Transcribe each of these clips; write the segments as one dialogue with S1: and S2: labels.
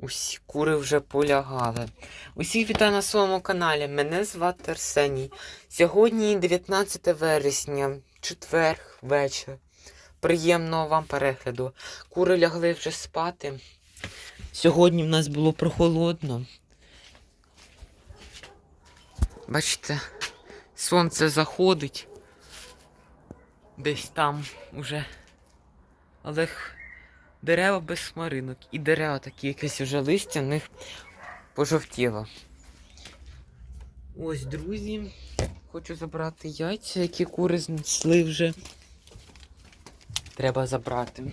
S1: Усі кури вже полягали. Усіх вітаю на своєму каналі. Мене звати Арсеній. Сьогодні 19 вересня, четвер, вечір. Приємного вам перегляду. Кури лягли вже спати. Сьогодні в нас було прохолодно. Бачите, сонце заходить. Десь там уже. Але дерева без хмаринок. І дерева такі якесь вже листя в них пожовтіло. Ось, друзі. Хочу забрати яйця, які кури знесли вже. Треба забрати.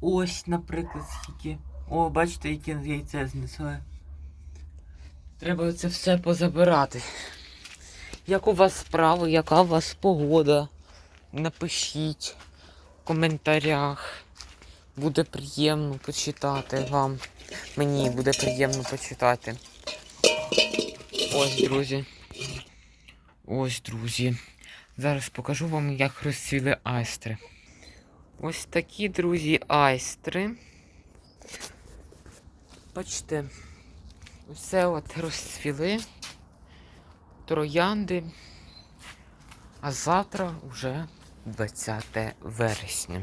S1: Ось, наприклад, скільки. О, бачите, яке яйце знесли. Треба це все позабирати. Як у вас справи, яка у вас погода? Напишіть в коментарях. Буде приємно почитати вам. Мені буде приємно почитати. Ось, друзі. Ось, друзі. Зараз покажу вам, як розцвіли айстри. Ось такі, друзі, айстри. Бачите, все от розцвіли. Троянди. А завтра вже 20 вересня.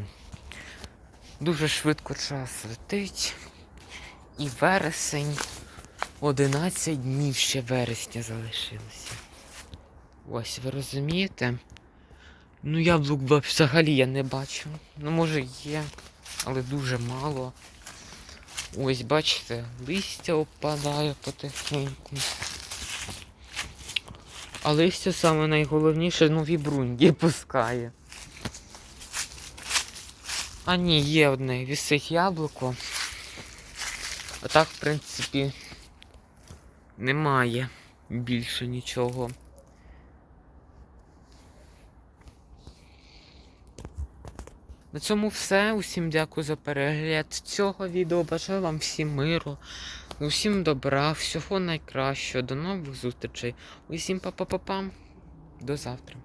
S1: Дуже швидко час летить. І вересень. 11 днів ще вересня залишилося. Ось, ви розумієте? Ну, яблук взагалі я не бачу. Ну, може є, але дуже мало. Ось, бачите, листя опадає потихеньку. А листя саме найголовніше нові бруньки пускає. А ні, є одне, висить яблуко. А так, в принципі, немає більше нічого. На цьому все. Усім дякую за перегляд цього відео. Бажаю вам всім миру, усім добра, всього найкращого. До нових зустрічей. Усім па-па-па-пам. До завтра.